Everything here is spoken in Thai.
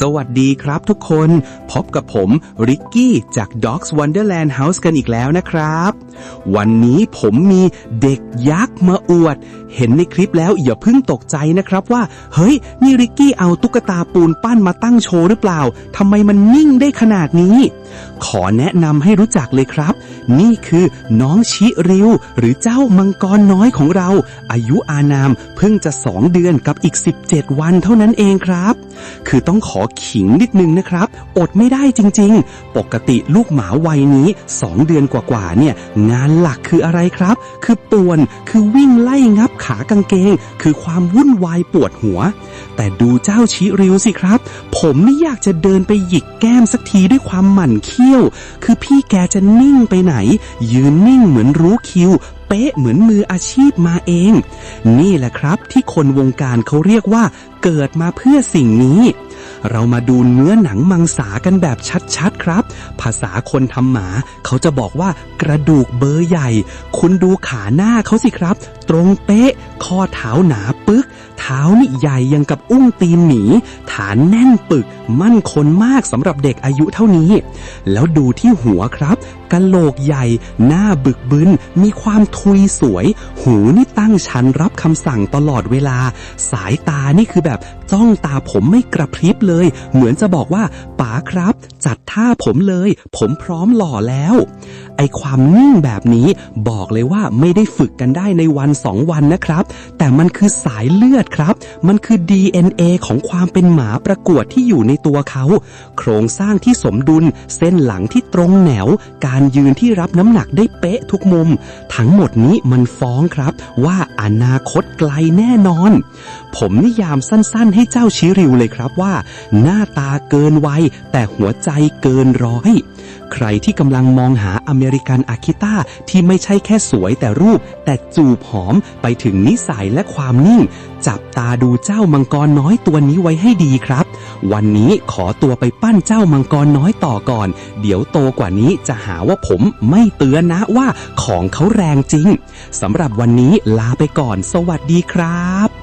สวัสดีครับทุกคน พบกับผม ริกกี้ จาก Dogs Wonderland House กันอีกแล้วนะครับ วันนี้ผมมีเด็กยักษ์มาอวด เห็นในคลิปแล้วอย่าเพิ่งตกใจนะครับว่า เฮ้ย นี่ริกกี้เอาตุ๊กตาปูนปั้นมาตั้งโชว์หรือเปล่าทำไมมันนิ่งได้ขนาดนี้ ขอแนะนำให้รู้จักเลยครับ นี่คือน้องชิริว หรือเจ้ามังกรน้อยของเรา อายุอานามเพิ่งจะ 2 เดือนกับอีก 17 วันเท่านั้นเองครับ คือต้องขอขิงนิดนึงนะครับ อดไม่ได้จริงๆ ปกติลูกหมาวัยนี้ 2 เดือนกว่าๆเนี่ย งานหลักคืออะไรครับ คือป่วนคือวิ่งไล่งับขากางเกง คือความวุ่นวายปวดหัว แต่ดูเจ้าชิริวสิครับ ผมไม่อยากจะเดินไปหยิกแก้มสักทีด้วยความหมั่นเคี้ยว คือพี่แกจะนิ่งไปไหน ยืนนิ่งเหมือนรู้คิวเป๊ะเหมือนมืออาชีพมาเอง นี่แหละครับที่คนวงการเขาเรียกว่าเกิดมาเพื่อสิ่งนี้ เรามาดูเนื้อหนังมังสากันแบบชัดๆครับ ภาษาคนทำหมา เขาจะบอกว่ากระดูกเบอร์ใหญ่ คุณดูขาหน้าเขาสิครับ ตรงเป๊ะ ข้อเท้าหนาปึก เท้านี่ใหญ่ยังกับอุ้งตีนหมี ฐานแน่นปึก มั่นคงมากสำหรับเด็กอายุเท่านี้ แล้วดูที่หัวครับกะโหลกใหญ่ หน้าบึกบึน มีความทุยสวย หูนี่ตั้งชันรับคำสั่งตลอดเวลา สายตานี่คือแบบจ้องตาผมไม่กระพริบเลย เหมือนจะบอกว่าป๋าครับ จัดท่าผมเลย ผมพร้อมหล่อแล้ว ไอความนิ่งแบบนี้บอกเลยว่าไม่ได้ฝึกกันได้ในวันสองวันนะครับ แต่มันคือสายเลือดครับ มันคือ DNA ของความเป็นหมาประกวดที่อยู่ในตัวเขา โครงสร้างที่สมดุล เส้นหลังที่ตรงแนวการการยืนที่รับน้ำหนักได้เป๊ะทุกมุม ทั้งหมดนี้มันฟ้องครับ ว่าอนาคตไกลแน่นอน ผมนิยามสั้นๆ ให้เจ้าชิริวเลยครับว่า หน้าตาเกินวัยแต่หัวใจเกินร้อย ใครที่กำลังมองหาอเมริกันอาคิต้าที่ไม่ใช่แค่สวยแต่รูป แต่จูบหอมไปถึงนิสัยและความนิ่ง จับตาดูเจ้ามังกรน้อยตัวนี้ไว้ให้ดีครับ วันนี้ขอตัวไปปั้นเจ้ามังกรน้อยต่อก่อน เดี๋ยวโตกว่านี้จะหาว่าผมไม่เตือนนะว่าของเขาแรงจริงสำหรับวันนี้ลาไปก่อน สวัสดีครับ